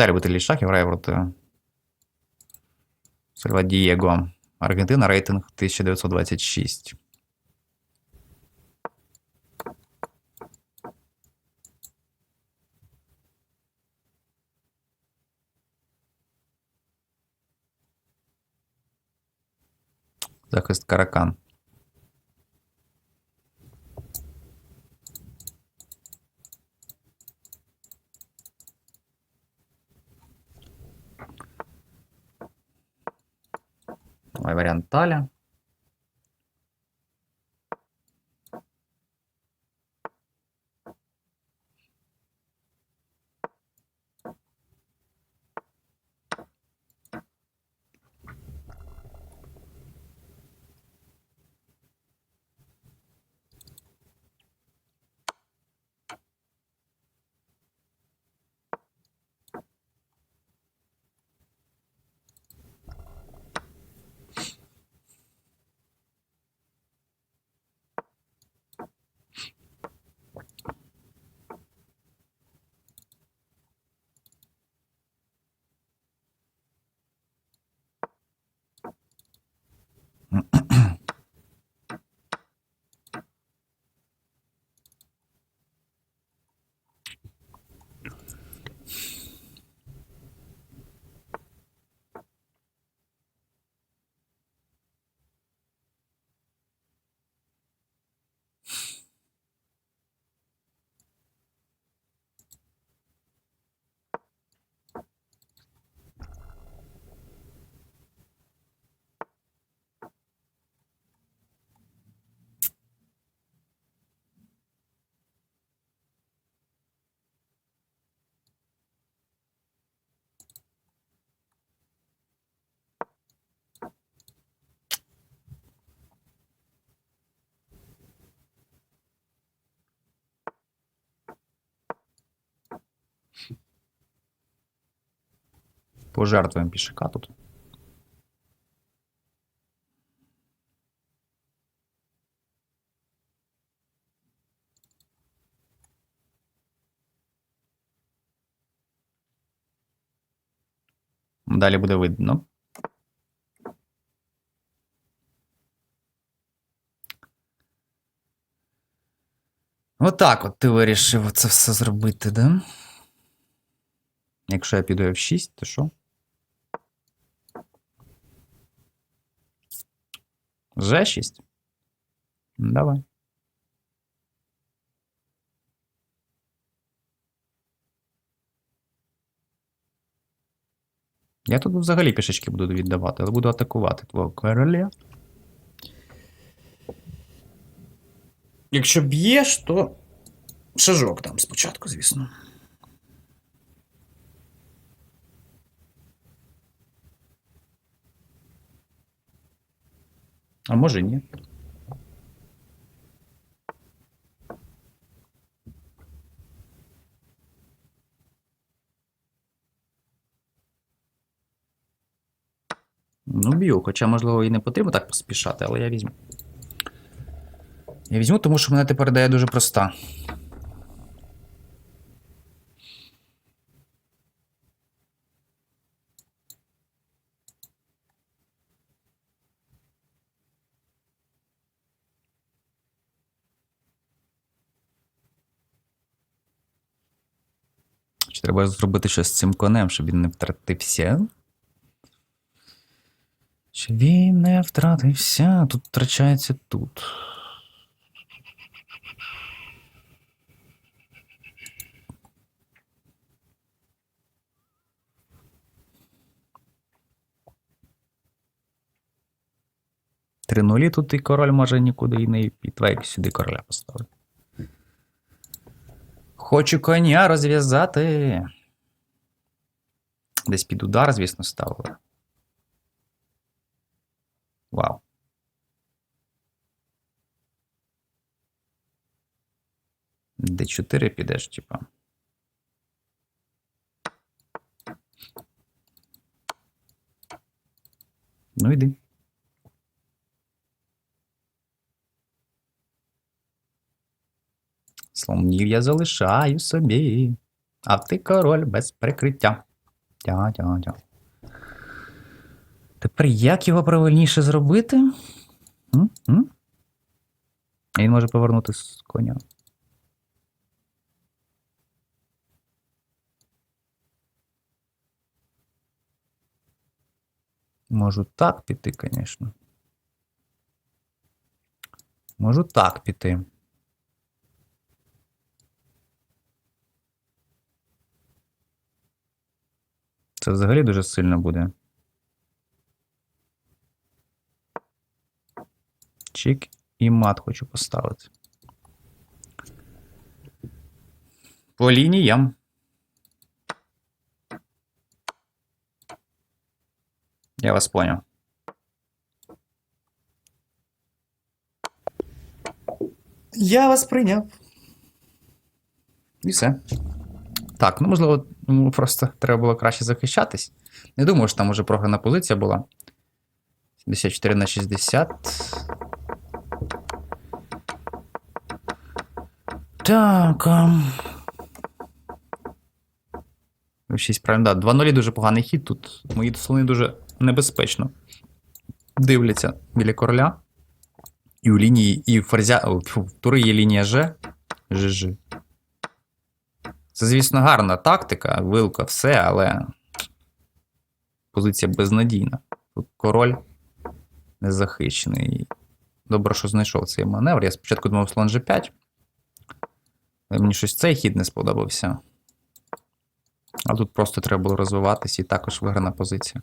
Віталій Бутилій Шахів грає проти Сальвадієго. Аргентина рейтинг 1926. Захист Каракан. Давай Пожертвуємо пішака тут. Далі буде видно. Отак от ти вирішив це все зробити, да? Якщо я піду F6, то що? G6. Давай. Я тут взагалі пішечки буду віддавати, але буду атакувати твого короля. Якщо б'єш, то шажок там спочатку, звісно. А може ні. Ну, б'ю, хоча, можливо, і не потрібно так поспішати, але я візьму. Я візьму, тому що мене тепер ідея дуже проста. Чи треба зробити щось з цим конем, щоб він не втратився? Щоб він не втратився. Тут втрачається тут. Три нулі тут і король може нікуди і не підвейк сюди короля поставити. Хочу коня розв'язати. Десь під удар, звісно, ставили. Вау. Д4 підеш, типа. Ну йди. Слонів я залишаю собі, а ти король без прикриття. Тя, тя, тя. Тепер як його правильніше зробити? М? М? Він може повернути з коня. Можу так піти, звісно. Можу так піти. Це взагалі дуже сильно буде. Чик і мат хочу поставити. По лініям. Я вас понял. Я вас прийняв. І все. Так, ну можливо, йому просто треба було краще захищатись. Не думаю, що там уже програна позиція була. 74 на 60. Так. а. 6 правильно, да. 2-0 дуже поганий хід тут. Мої слони дуже небезпечно. Дивляться біля короля. І у лінії, і в ферзя. фу, тури є лінія Ж. ЖЖ. Це, звісно, гарна тактика, вилка, все, але позиція безнадійна. Тут король незахищений. Добре, що знайшов цей маневр. Я спочатку думав слон G5. Мені щось цей хід не сподобався. А тут просто треба було розвиватися і також виграна позиція.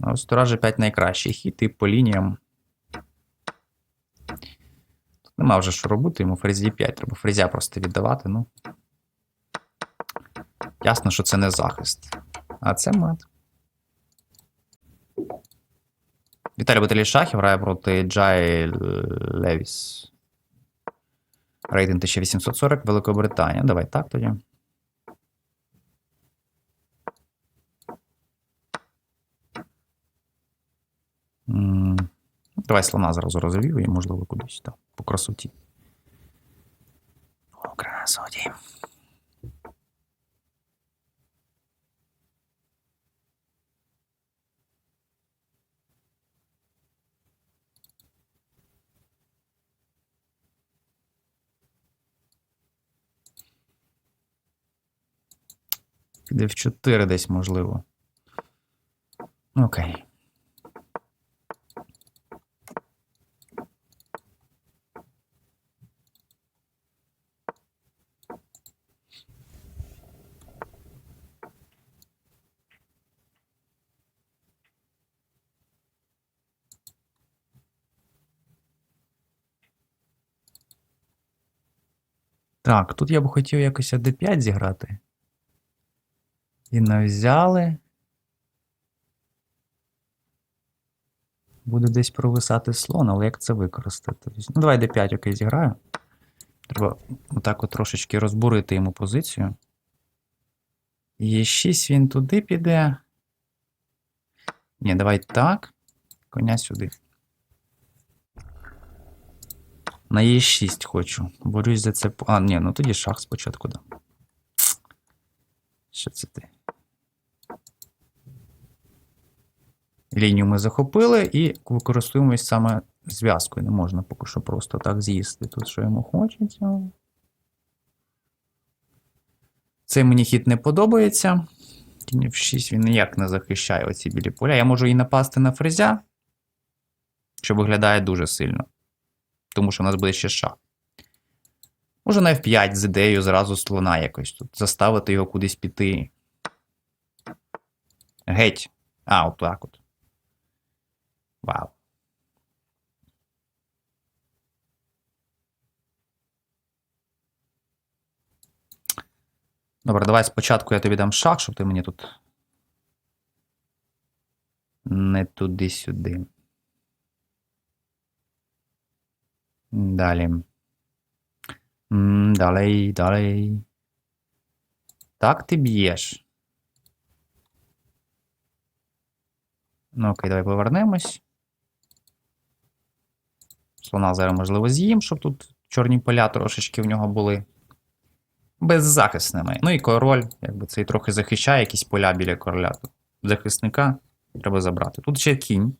А ось G5 найкращий хід, і по лініям. Тут нема вже що робити, йому ферзь D5. Треба фрезя просто віддавати. Ну. Ясно, що це не захист. А це мат. Віталій Баталій Шахів грає проти Джай Левіс. Рейтинг 1840, Великобританія. Давай так тоді. Давай слона зразу розвію і, можливо, кудись там по красоті. По красоті. Піде в 4 десь, можливо. Окей. Так, тут я б хотів якось d5 зіграти. І навзяли. Буде десь провисати слон, але як це використати? Ну, давай d5 окей зіграю. Треба отак от трошечки розбурити йому позицію. Є 6 він туди піде. Ні, давай так. Коня сюди. На Е6 хочу. Борюсь за це. А, ні, ну тоді шах спочатку дам. Що це ти? Лінію ми захопили і використовуємось саме зв'язкою. Не можна поки що просто так з'їсти тут, що йому хочеться. Цей мені хід не подобається. Кінь F6 він ніяк не захищає оці білі поля. Я можу і напасти на фрезя, що виглядає дуже сильно. Тому що в нас буде ще шах. Можу на F5 з ідеєю зразу слона якось тут. Заставити його кудись піти. Геть. А, отак от. Вау. Добре, давай спочатку я тобі дам шах, щоб ти мені тут. Не туди-сюди. Далі. Далі, далі. Так ти б'єш. Ну, окей, давай повернемось. Слона зараз, можливо, з'їм, щоб тут чорні поля трошечки в нього були. беззахисними. Ну і король, якби цей трохи захищає якісь поля біля короля. Захисника треба забрати. Тут ще кінь,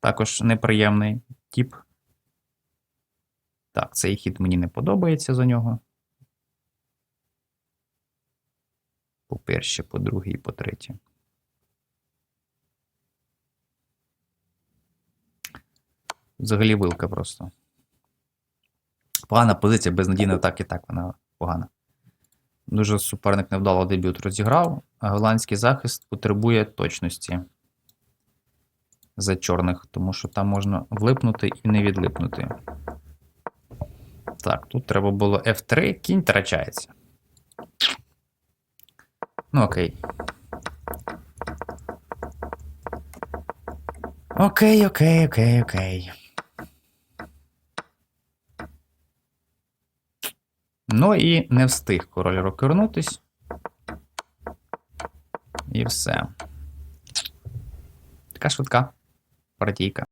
також неприємний тип. Так, цей хід мені не подобається за нього. По перше, по друге і по третє. Взагалі вилка просто. Погана позиція, безнадійна так і так вона погана. Дуже суперник невдало дебют розіграв, а голландський захист потребує точності за чорних, тому що там можна влипнути і не відлипнути. Так, тут треба було F3, кінь втрачається. Ну, окей. Окей, окей, окей, окей. Ну і не встиг король рокернутись. І все. Така швидка партійка.